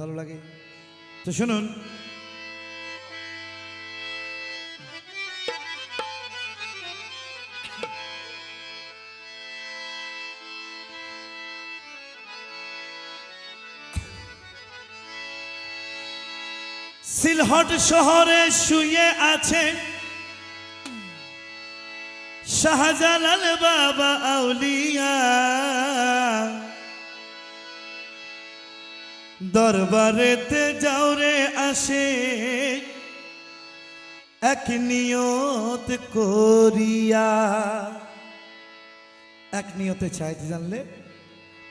ভালো লাগে। তো শুনুন। সিলহট শহরে শুয়ে আছেন শাহজালাল বাবা আউলিয়া। দরবারেতে যাওরে আসে এক নিয়ত করিয়া। এক নিয়তে চাইতে জানলে?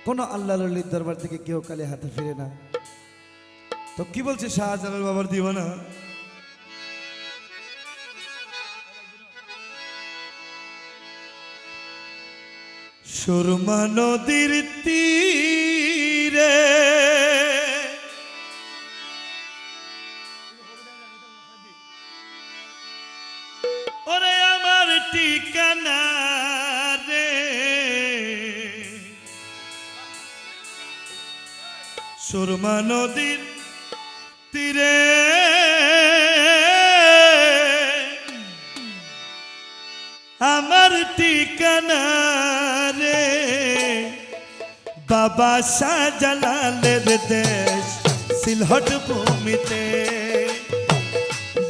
কোনো আল্লাহ ললির দরবার থেকে কেউ কালে হাতে ফিরে না। তো কি বলছে শাহজালাল বাবার দিবানা? সুরমা নদীর তীরে সুরমা নদীর তীরে। আমার ঠিকানা রে, বাবা শাহজালালের দেশ, সিলহট ভূমিতে।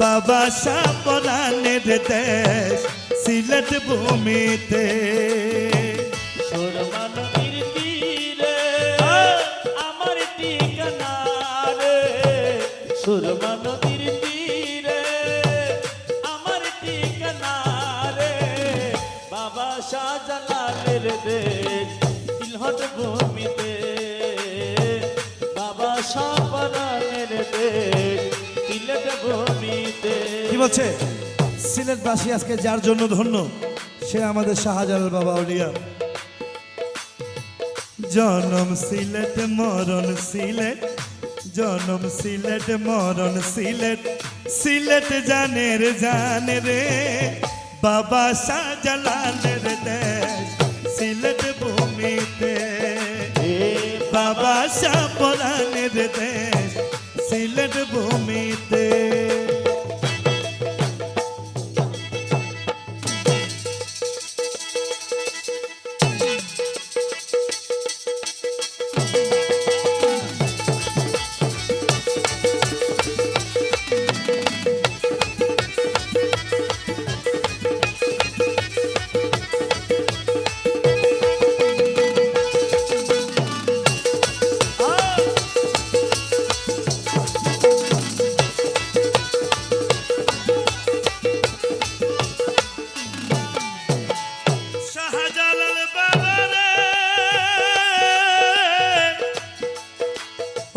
বাবা শাহপরানের দেশ, সিলেট ভূমিতে। দেশ ভূমিতে। বাবা দেশ তিলক ভূমিতে। কি বলছে? আজকে যার জন্য ধন্য, সে আমাদের শাহজালাল বাবা জনম সিলেট, মরণ সিলেট। জনম সিলেট, মরণ সিলেট। সিলেট জানের জান রে, বাবা শাহজালালের দেশ। সিলেট ভূমিতে বাবা শাহপরানের দেশ সিলেট ভূমিতে শাহজালাল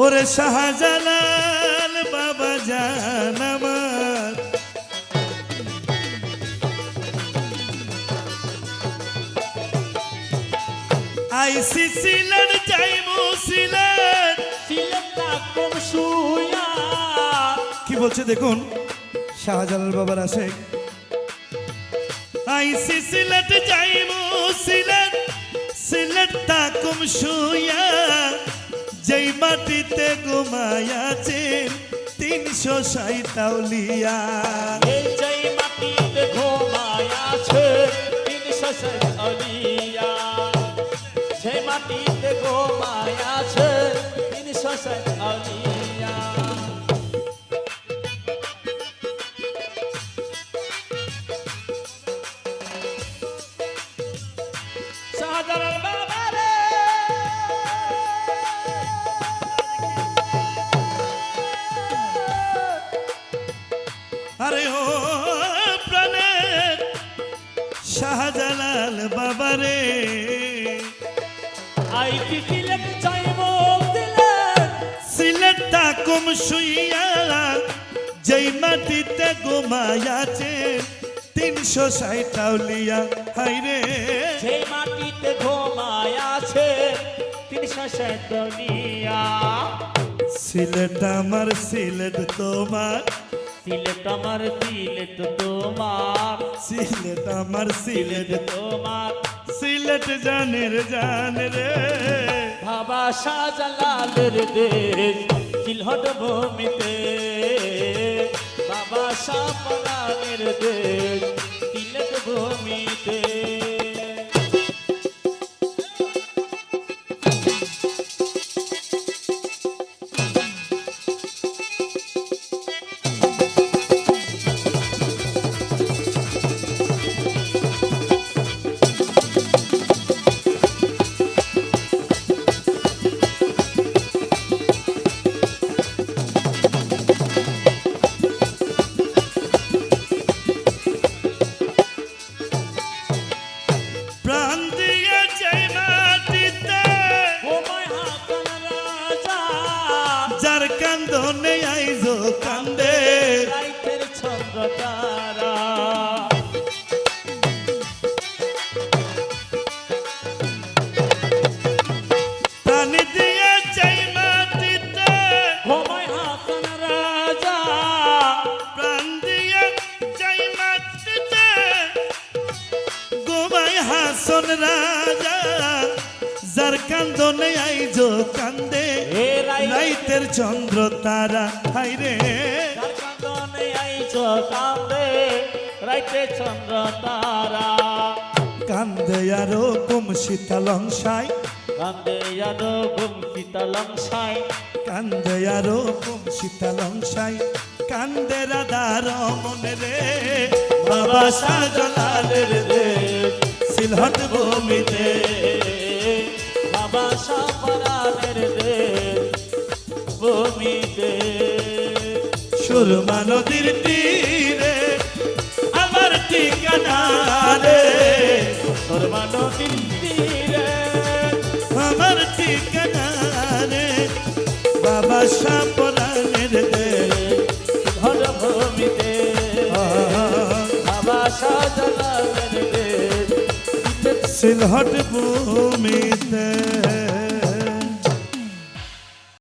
ওরে শাহজালাল বাবা জান আমার। আইসি সিলেট যাইমু সিলেট। কি বলছে দেখুন, শাহজালাল বাবার আছে আইসি সিলেট যাইমু সিলেট। সিলেট তাকুম শুয়া। যেই মাটিতে ঘুমায়াছেন তিনশো সাইতাউলিয়া। আরে ও প্রাণের শাহজালাল বাবারে। আইটি সিলেট চাইব সিলেট তাকুম শুইয়া যেই মাটিতে ঘুমায়াছে তিনশো সাইতাউলিয়া হাইরে সেই মাটিতে ঘুমায় আছে তিনশো দুনিয়া সিলেট আমার সিলেট তোমার। সিলেট আমার সিলেট তোমার। সিলেট আমার সিলেট তোমার। সিলেট জানের জান রে। বাবা শাহজালালের দেশ সিলহট ভূমিতে। বাবা সাপনানের দেশ সিলেট ভূমিতে। কান্দনে আইজ কান্দে। রাইতের চন্দ্র তারা হাসন রাজা। যার কান্দনে আইজ কান্দে। রাই চন্দ্র তারা কান্দনে আইছ কান্দে রাইতে চন্দ্র তারা। কান্দে আরও কুম শীতলং সাই কান্দে ইয়াদো গুম শীতলং সাই কান্দে আরও কুম শীতলং সাই কান্দে রাধার মনে রে বাবা সাজলালের দেশ সিলহট ভূমিতে। বাবা সাপরানের দেশ ভূমিতে সুরমা নদীর তীরে, আমার ঠিকানা রে। তোরমা নদীর তীরে, আমার ঠিকানা রে। বাবা সাপরানের দেশ ঘর ভূমিতে বাবা সাজলানের দেশ, সিলহট ভূমি